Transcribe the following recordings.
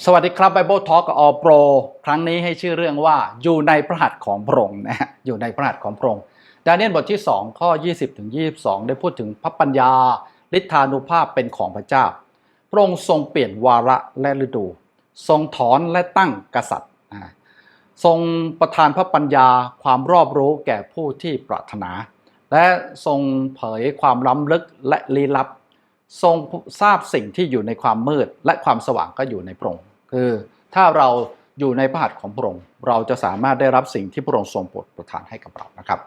สวัสดีครับ Bible Talk กับอโปรครั้งนี้ให้ชื่อเรื่องว่าอยู่ในพระหัตถ์ของพระองค์นะฮะอยู่ในพระหัตถ์ของพระองค์ดาเนียลบทที่ 2 ข้อ 20ถึง22 ได้พูดถึงพระปัญญาฤทธานุภาพเป็นของพระเจ้า พระองค์ทรงเปลี่ยนวาระและฤดู ทรงถอนและตั้งกษัตริย์ทรงประทานพระปัญญาความรอบรู้แก่ผู้ที่ปรารถนา และทรงเผยความล้ำลึกและลี้ลับ ทรงทราบสิ่งที่อยู่ในความมืดและความสว่างก็อยู่ในพระองค์คือถ้าเราอยู่ในพระหัตถ์ของพระองค์เราจะสามารถได้รับสิ่งที่พระองค์ทรงโปรดประทานให้กับเรานะครับ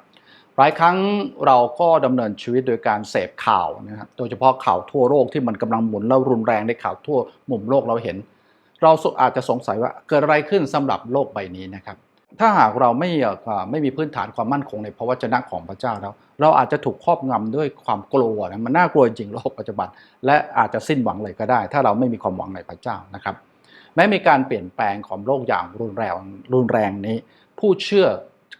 หลายครั้งเราก็ดำเนินชีวิตโดยการเสพข่าวนะครับโดยเฉพาะข่าวทั่วโลกที่มันกำลังหมุนแล้วรุนแรงในข่าวทั่วมุมโลกเราเห็น เราอาจจะสงสัยว่าเกิดอะไรขึ้นสำหรับโลกใบนี้นะครับ ถ้าหากเราไม่ไม่มีพื้นฐานความมั่นคงในพระวจนะของพระเจ้าแล้ว เราอาจจะถูกครอบงำด้วยความกลัวนะมันน่ากลัวจริงโลกปัจจุบัน และอาจจะสิ้นหวังเลยก็ได้ ถ้าเราไม่มีความหวังในพระเจ้านะครับ แม้มีการเปลี่ยนแปลงของโลกอย่างรุนแรงรุนแรงนี้ ผู้เชื่อ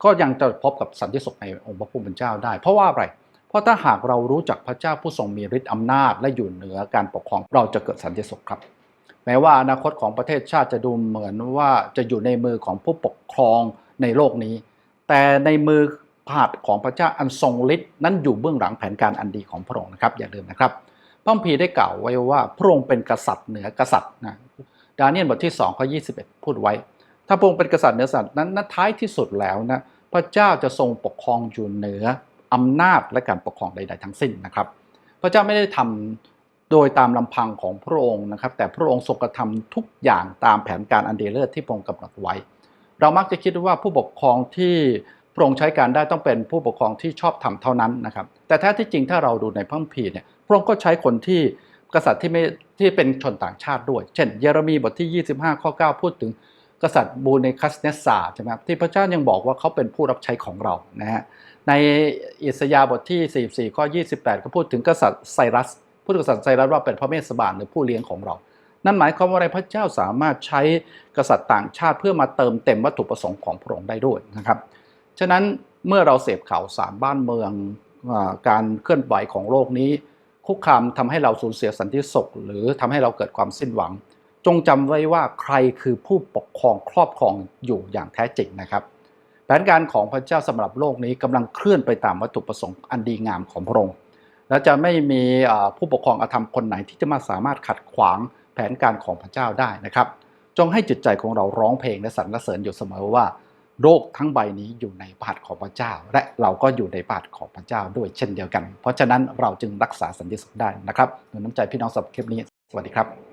ก็ยังจะพบกับสันติสุขในองค์พระผู้เป็นเจ้าได้ เพราะว่าอะไรเพราะถ้าหากเรารู้จักพระเจ้าผู้ทรงมีฤทธิ์อำนาจและอยู่เหนือการปกครองเราจะเกิดสันติสุขครับ แม้ว่าอนาคตของประเทศชาติจะดูเหมือนว่าจะอยู่ในมือของผู้ปกครองในโลกนี้ แต่ในมือผาดของพระเจ้าอันทรงฤทธิ์นั้นอยู่เบื้องหลังแผนการอันดีของพระองค์นะครับ อย่าลืมนะครับพระคัมภีได้กล่าวไว้ว่าพระองค์เป็นกษัตริย์เหนือกษัตริย์นะดาเนียลบทที่2ข้อ21 พูดไว้ ถ้าพระองค์เป็นกษัตริย์เหนือกษัตริย์นั้นนั้นท้ายที่สุดแล้วนะพระเจ้าจะทรงปกครองอยู่เหนืออำนาจและการปกครองใด ๆ ทั้งสิ้นนะครับ พระเจ้าไม่ได้ทำ โดยตามลำพังของพระองค์นะครับ แต่พระองค์ทรงกระทำทุกอย่างตามแผนการอันเดเลิศที่พระองค์กำหนดไว้ เรามักจะคิดว่าผู้ปกครองที่พระองค์ใช้การได้ต้องเป็นผู้ปกครองที่ชอบทำเท่านั้นนะครับ แต่แท้ที่จริงถ้าเราดูในพระคัมภีร์เนี่ยพระองค์ก็ใช้คนที่กษัตริย์ที่ไม่ที่เป็นชนต่างชาติด้วย เช่น เยเรมีบทที่ 25 ข้อ 9 พูดถึงกษัตริย์บูเนคัสเนสซาใช่ไหมครับที่พระเจ้ายังบอกว่าเขาเป็นผู้รับใช้ของเรานะฮะในอิสยาห์บทที่ 44 ข้อ 28 ก็พูดถึงกษัตริย์ไซรัส พูดถึงกษัตริย์ไซรัสว่าเป็นพระเมสสบาลหรือผู้เลี้ยงของเรา นั่นหมายความว่าอะไรพระเจ้าสามารถใช้กษัตริย์ต่างชาติเพื่อมาเติมเต็มวัตถุประสงค์ของพระองค์ได้ด้วยนะครับ ฉะนั้นเมื่อเราเสพข่าวสารบ้านเมืองอการเคลื่อนไหวของโลกนี้ คุกคามทำให้เราสูญเสียสันติสุข หรือทำให้เราเกิดความสิ้นหวัง จงจำไว้ว่าใครคือผู้ปกครองครอบครองอยู่อย่างแท้จริงนะครับแผนการของพระเจ้าสำหรับโลกนี้กำลังเคลื่อนไปตามวัตถุประสงค์อันดีงามของพระองค์ และจะไม่มีผู้ปกครองอาธรรมคนไหนที่จะมาสามารถขัดขวางแผนการของพระเจ้าได้นะครับ จงให้จิตใจของเราร้องเพลงและสรรเสริญอยู่เสมอว่าโลกทั้งใบนี้อยู่ในบาทของพระเจ้า และเราก็อยู่ในบาทของพระเจ้าด้วยเช่นเดียวกัน เพราะฉะนั้นเราจึงรักษาสันติสุขได้นะครับหนุนน้ำใจพี่น้องสำหรับคลิปนี้ สวัสดีครับ